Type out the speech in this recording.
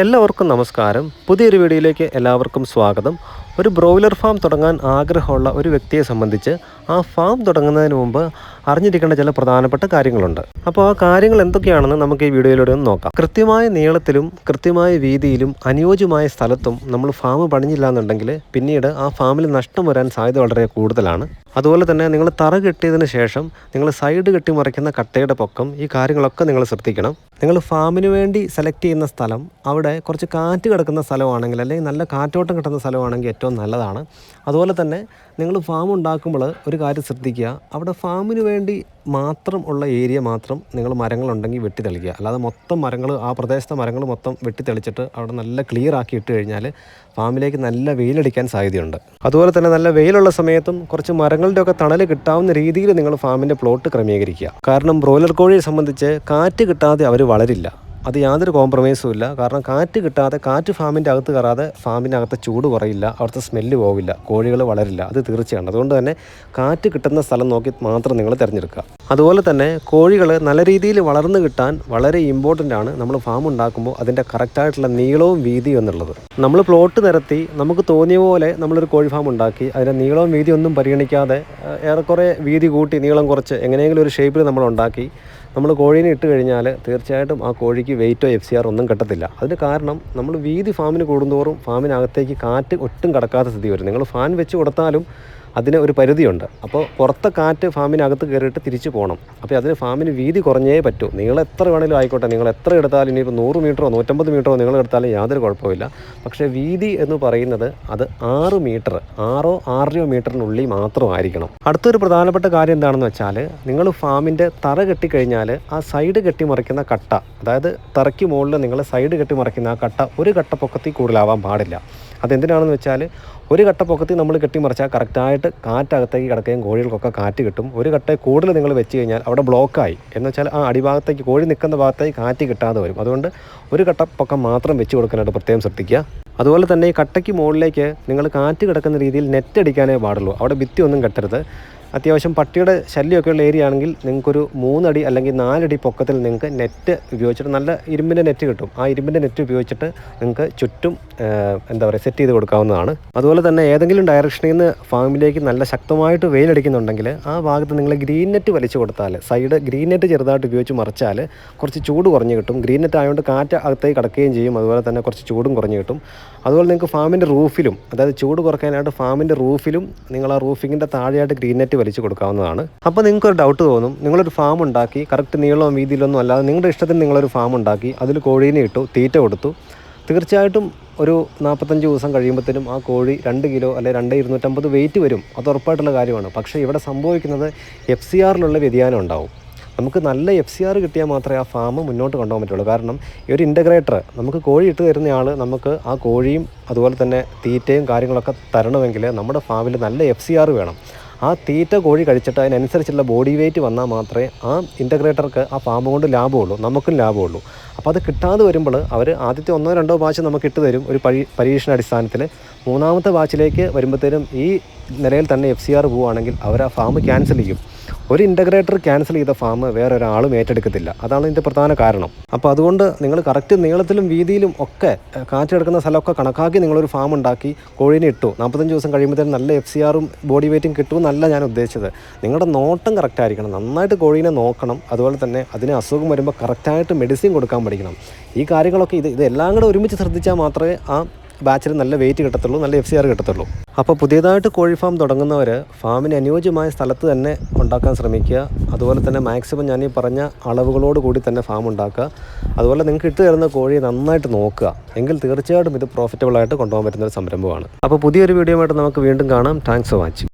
എല്ലാവർക്കും നമസ്കാരം. പുതിയൊരു വീഡിയോയിലേക്ക് എല്ലാവർക്കും സ്വാഗതം. ഒരു ബ്രോയിലർ ഫാം തുടങ്ങാൻ ആഗ്രഹമുള്ള ഒരു വ്യക്തിയെ സംബന്ധിച്ച് ആ ഫാം തുടങ്ങുന്നതിന് മുമ്പ് അറിഞ്ഞിരിക്കേണ്ട ചില പ്രധാനപ്പെട്ട കാര്യങ്ങളുണ്ട്. അപ്പോൾ ആ കാര്യങ്ങൾ എന്തൊക്കെയാണെന്ന് നമുക്ക് ഈ വീഡിയോയിലൂടെ ഒന്ന് നോക്കാം. കൃത്യമായ നീളത്തിലും കൃത്യമായ വീതിയിലും അനുയോജ്യമായ സ്ഥലത്തും നമ്മൾ ഫാം പണിഞ്ഞില്ല എന്നുണ്ടെങ്കിൽ പിന്നീട് ആ ഫാമിൽ നഷ്ടം വരാൻ സാധ്യത വളരെ കൂടുതലാണ്. അതുപോലെ തന്നെ നിങ്ങൾ തറ കെട്ടിയതിന് ശേഷം നിങ്ങൾ സൈഡ് കെട്ടി മറിക്കുന്ന കട്ടയുടെ പൊക്കം ഈ കാര്യങ്ങളൊക്കെ നിങ്ങൾ ശ്രദ്ധിക്കണം. നിങ്ങൾ ഫാമിന് വേണ്ടി സെലക്ട് ചെയ്യുന്ന സ്ഥലം അവിടെ കുറച്ച് കാറ്റ് കിടക്കുന്ന സ്ഥലമാണെങ്കിൽ അല്ലെങ്കിൽ നല്ല കാറ്റോട്ടം കിട്ടുന്ന സ്ഥലമാണെങ്കിൽ ഏറ്റവും നല്ലതാണ്. അതുപോലെ തന്നെ നിങ്ങൾ ഫാം ഉണ്ടാക്കുമ്പോൾ ഒരു കാര്യം ശ്രദ്ധിക്കുക. അവിടെ ഫാമിന് വേണ്ടി മാത്രം ഉള്ള ഏരിയ മാത്രം നിങ്ങൾ മരങ്ങളുണ്ടെങ്കിൽ വെട്ടി തെളിക്കുക. അല്ലാതെ മൊത്തം മരങ്ങൾ ആ പ്രദേശത്തെ മരങ്ങൾ മൊത്തം വെട്ടി തെളിച്ചിട്ട് അവിടെ നല്ല ക്ലിയർ ആക്കി ഇട്ട് കഴിഞ്ഞാൽ ഫാമിലേക്ക് നല്ല വെയിലടിക്കാൻ സാധ്യതയുണ്ട്. അതുപോലെ തന്നെ നല്ല വെയിലുള്ള സമയത്തും കുറച്ച് മരങ്ങളുടെ ഒക്കെ തണൽ കിട്ടാവുന്ന രീതിയിൽ നിങ്ങൾ ഫാമിന്റെ പ്ലോട്ട് ക്രമീകരിക്കുക. കാരണം ബ്രോയിലർ കോഴിയെ സംബന്ധിച്ച് കാറ്റ് കിട്ടാതെ അവർ വളരില്ല. അത് യാതൊരു കോംപ്രമൈസും ഇല്ല. കാരണം കാറ്റ് കിട്ടാതെ കാറ്റ് ഫാമിന്റെ അകത്ത് കയറാതെ ഫാമിന്റെ അകത്ത് ചൂട് കുറയില്ല. അവിടുത്തെ സ്മെല്ല് പോവില്ല. കോഴികൾ വളരില്ല. അത് തീർച്ചയാണ്. അതുകൊണ്ട് തന്നെ കാറ്റ് കിട്ടുന്ന സ്ഥലം നോക്കി മാത്രം നിങ്ങൾ തിരഞ്ഞെടുക്കുക. അതുപോലെ തന്നെ കോഴികൾ നല്ല രീതിയിൽ വളർന്നു കിട്ടാൻ വളരെ ഇമ്പോർട്ടന്റ് ആണ് നമ്മൾ ഫാം ഉണ്ടാക്കുമ്പോൾ അതിന്റെ കറക്റ്റായിട്ടുള്ള നീളവും വീതിയും എന്നുള്ളത്. നമ്മൾ പ്ലോട്ട് നിരത്തി നമുക്ക് തോന്നിയ പോലെ നമ്മളൊരു കോഴി ഫാം ഉണ്ടാക്കി അതിന്റെ നീളവും വീതിയും ഒന്നും പരിഗണിക്കാതെ ഏറെക്കുറെ വീതി കൂട്ടി നീളം കുറച്ച് എങ്ങനെയെങ്കിലും ഒരു ഷേപ്പിൽ നമ്മൾ ഉണ്ടാക്കി നമ്മൾ കോഴീനെ ഇട്ട് കഴിഞ്ഞാൽ തീർച്ചയായിട്ടും ആ കോഴിക്ക് വെയിറ്റോ എഫ് സി ആർ ഒന്നും കിട്ടത്തില്ല. അതിന് കാരണം നമ്മൾ വീതി ഫാമിന് കൂടുന്തോറും ഫാമിനകത്തേക്ക് കാറ്റ് ഒട്ടും കടക്കാത്ത സ്ഥിതി വരും. നിങ്ങൾ ഫാൻ വെച്ച് കൊടുത്താലും അതിന് ഒരു പരിധിയുണ്ട്. അപ്പോൾ പുറത്തെ കാറ്റ് ഫാമിനകത്ത് കയറിയിട്ട് തിരിച്ചു പോകണം അപ്പോൾ അതിന് ഫാമിന് വീതി കുറഞ്ഞേ പറ്റൂ. നിങ്ങൾ എത്ര വേണേലും ആയിക്കോട്ടെ. നിങ്ങൾ എത്ര എടുത്താലും ഇനിയിപ്പോൾ നൂറ് മീറ്ററോ നൂറ്റമ്പത് മീറ്ററോ നിങ്ങൾ എടുത്താലും യാതൊരു കുഴപ്പമില്ല പക്ഷേ വീതി എന്ന് പറയുന്നത് അത് ആറ് മീറ്റർ ആറോ ആറരയോ മീറ്ററിനുള്ളിൽ മാത്രമായിരിക്കണം. അടുത്തൊരു പ്രധാനപ്പെട്ട കാര്യം എന്താണെന്ന് വെച്ചാൽ നിങ്ങൾ ഫാമിന്റെ തറ കെട്ടിക്കഴിഞ്ഞാൽ ആ സൈഡ് കെട്ടിമറിക്കുന്ന കട്ട അതായത് തറയ്ക്ക് മുകളിൽ നിങ്ങൾ സൈഡ് കെട്ടിമറിക്കുന്ന ആ കട്ട ഒരു കട്ട പൊക്കത്തിൽ കൂടുതലാവാൻ പാടില്ല. അതെന്തിനാണെന്ന് വെച്ചാൽ ഒരു കട്ട പൊക്കത്തിൽ നമ്മൾ കെട്ടിമറിച്ചാൽ കറക്റ്റായിട്ട് കാറ്റകത്തേക്ക് കിടക്കുകയും കോഴികൾക്കൊക്കെ കാറ്റ് കിട്ടും. ഒരു കട്ട കൂടുതൽ നിങ്ങൾ വെച്ച് കഴിഞ്ഞാൽ അവിടെ ബ്ലോക്കായി. എന്ന് വെച്ചാൽ ആ അടിഭാഗത്തേക്ക് കോഴി നിൽക്കുന്ന ഭാഗത്തേക്ക് കാറ്റ് കിട്ടാതെ വരും. അതുകൊണ്ട് ഒരു കട്ട പൊക്കം മാത്രം വെച്ച് കൊടുക്കാനായിട്ട് പ്രത്യേകം ശ്രദ്ധിക്കുക. അതുപോലെ തന്നെ ഈ കട്ടയ്ക്ക് മുകളിലേക്ക് നിങ്ങൾ കാറ്റ് കിടക്കുന്ന രീതിയിൽ നെറ്റ് അടിക്കാനേ പാടുള്ളൂ. അവിടെ ഭിത്തി ഒന്നും കെട്ടരുത്. അത്യാവശ്യം പട്ടിയുടെ ശല്യമൊക്കെ ഉള്ള ഏരിയ ആണെങ്കിൽ നിങ്ങൾക്കൊരു മൂന്നടി അല്ലെങ്കിൽ നാലടി പൊക്കത്തിൽ നിങ്ങൾക്ക് നെറ്റ് ഉപയോഗിച്ചിട്ട് നല്ല ഇരുമ്പിന്റെ നെറ്റ് കിട്ടും. ആ ഇരുമ്പിന്റെ നെറ്റ് ഉപയോഗിച്ചിട്ട് നിങ്ങൾക്ക് ചുറ്റും എന്താ പറയുക സെറ്റ് ചെയ്ത് കൊടുക്കാവുന്നതാണ്. അതുപോലെ തന്നെ ഏതെങ്കിലും ഡയറക്ഷനിൽ നിന്ന് ഫാമിലേക്ക് നല്ല ശക്തമായിട്ട് വെയിലടിക്കുന്നുണ്ടെങ്കിൽ ആ ഭാഗത്ത് നിങ്ങൾ ഗ്രീൻ നെറ്റ് വലിച്ചു കൊടുത്താൽ സൈഡ് ഗ്രീൻ നെറ്റ് ചെറുതായിട്ട് ഉപയോഗിച്ച് മറിച്ചാൽ കുറച്ച് ചൂട് കുറഞ്ഞ് കിട്ടും. ഗ്രീൻ നെറ്റ് ആയതുകൊണ്ട് കാറ്റ് അകത്തേക്ക് കിടക്കുകയും ചെയ്യും. അതുപോലെ തന്നെ കുറച്ച് ചൂടും കുറഞ്ഞ് കിട്ടും. അതുപോലെ നിങ്ങൾക്ക് ഫാമിന്റെ റൂഫിലും അതായത് ചൂട് കുറയ്ക്കാനായിട്ട് ഫാമിന്റെ റൂഫിലും നിങ്ങൾ ആ റൂഫിങ്ങിന്റെ താഴെയായിട്ട് ഗ്രീൻ നെറ്റ് വലിച്ചു കൊടുക്കാവുന്നതാണ്. അപ്പോൾ നിങ്ങൾക്കൊരു ഡൗട്ട് തോന്നും നിങ്ങളൊരു ഫാം ഉണ്ടാക്കി കറക്റ്റ് നീളവും വീതിയിലൊന്നും അല്ലാതെ നിങ്ങളുടെ ഇഷ്ടത്തിന് നിങ്ങളൊരു ഫാം ഉണ്ടാക്കി അതിൽ കോഴീനെ ഇട്ടു തീറ്റ കൊടുത്തു. തീർച്ചയായിട്ടും ഒരു നാൽപ്പത്തഞ്ച് ദിവസം കഴിയുമ്പോഴത്തേനും ആ കോഴി രണ്ട് കിലോ അല്ലെ രണ്ട് ഇരുന്നൂറ്റമ്പത് വെയിറ്റ് വരും. അത് ഉറപ്പായിട്ടുള്ള കാര്യമാണ്. പക്ഷേ ഇവിടെ സംഭവിക്കുന്നത് എഫ് സി ആറിലുള്ള വ്യതിയാനം ഉണ്ടാവും. നമുക്ക് നല്ല എഫ് സി ആർ കിട്ടിയാൽ മാത്രമേ ആ ഫാം മുന്നോട്ട് കൊണ്ടുപോകാൻ പറ്റുള്ളൂ. കാരണം ഈ ഒരു ഇന്റഗ്രേറ്റർ നമുക്ക് കോഴി ഇട്ട് തരുന്ന ആൾ നമുക്ക് ആ കോഴിയും അതുപോലെ തന്നെ തീറ്റയും കാര്യങ്ങളൊക്കെ തരണമെങ്കിൽ നമ്മുടെ ഫാമിൽ നല്ല എഫ് സി ആർ വേണം. ആ തീറ്റ കോഴി കഴിച്ചിട്ട് അതിനനുസരിച്ചുള്ള ബോഡി വെയിറ്റ് വന്നാൽ മാത്രമേ ആ ഇന്റഗ്രേറ്റർക്ക് ആ ഫാം കൊണ്ട് ലാഭമുള്ളൂ. നമുക്കും ലാഭമുള്ളൂ. അപ്പോൾ അത് കിട്ടാതെ വരുമ്പോൾ അവർ ആദ്യത്തെ ഒന്നോ രണ്ടോ ബാച്ച് നമുക്ക് ഇട്ട് തരും. ഒരു പരി പരീക്ഷണ അടിസ്ഥാനത്തിൽ മൂന്നാമത്തെ ബാച്ചിലേക്ക് വരുമ്പോഴത്തേനും ഈ നിലയിൽ തന്നെ എഫ് സി ആർ പോവുകയാണെങ്കിൽ അവർ ആ ഫാം ക്യാൻസൽ ചെയ്യും. ഒരു ഇന്റഗ്രേറ്റർ ക്യാൻസൽ ചെയ്ത ഫാം വേറെ ഒരാളും ഏറ്റെടുക്കത്തില്ല. അതാണ് ഇതിന്റെ പ്രധാന കാരണം. അപ്പോൾ അതുകൊണ്ട് നിങ്ങൾ കറക്റ്റ് നീളത്തിലും വീതിയിലും ഒക്കെ കാറ്റെടുക്കുന്ന സ്ഥലമൊക്കെ കണക്കാക്കി നിങ്ങളൊരു ഫാം ഉണ്ടാക്കി കോഴീനെ ഇട്ടു. നാൽപ്പത്തഞ്ച് ദിവസം കഴിയുമ്പോഴത്തേനും നല്ല എഫ് സി ആറും ബോഡി വെയിറ്റും കിട്ടുമെന്നല്ല ഞാൻ ഉദ്ദേശിച്ചത്. നിങ്ങളുടെ നോട്ടം കറക്റ്റ് ആയിരിക്കണം. നന്നായിട്ട് കോഴീനെ നോക്കണം. അതുപോലെ തന്നെ അതിന് അസുഖം വരുമ്പോൾ കറക്റ്റായിട്ട് മെഡിസിൻ കൊടുക്കാൻ പഠിക്കണം. ഈ കാര്യങ്ങളൊക്കെ ഇത് ഇതെല്ലാം കൂടെ ഒരുമിച്ച് ശ്രദ്ധിച്ചാൽ മാത്രമേ ആ ബാച്ചിൽ നല്ല വെയിറ്റ് കിട്ടത്തുള്ളൂ നല്ല എഫ് സി ആർ കിട്ടത്തുള്ളൂ. അപ്പോൾ പുതിയതായിട്ട് കോഴി ഫാം തുടങ്ങുന്നവർ ഫാമിന് അനുയോജ്യമായ സ്ഥലത്ത് തന്നെ ഉണ്ടാക്കാൻ ശ്രമിക്കുക. അതുപോലെ തന്നെ മാക്സിമം ഞാൻ ഈ പറഞ്ഞ അളവുകളോട് കൂടി തന്നെ ഫാം ഉണ്ടാക്കുക. അതുപോലെ നിങ്ങൾക്ക് ഇട്ട് തരുന്ന കോഴിയെ നന്നായിട്ട് നോക്കുക. എങ്കിൽ തീർച്ചയായിട്ടും ഇത് പ്രോഫിറ്റബിളായിട്ട് കൊണ്ടുപോകാൻ പറ്റുന്ന ഒരു സംരംഭമാണ്. അപ്പോൾ പുതിയൊരു വീഡിയോ ആയിട്ട് നമുക്ക് വീണ്ടും കാണാം. Thanks for watching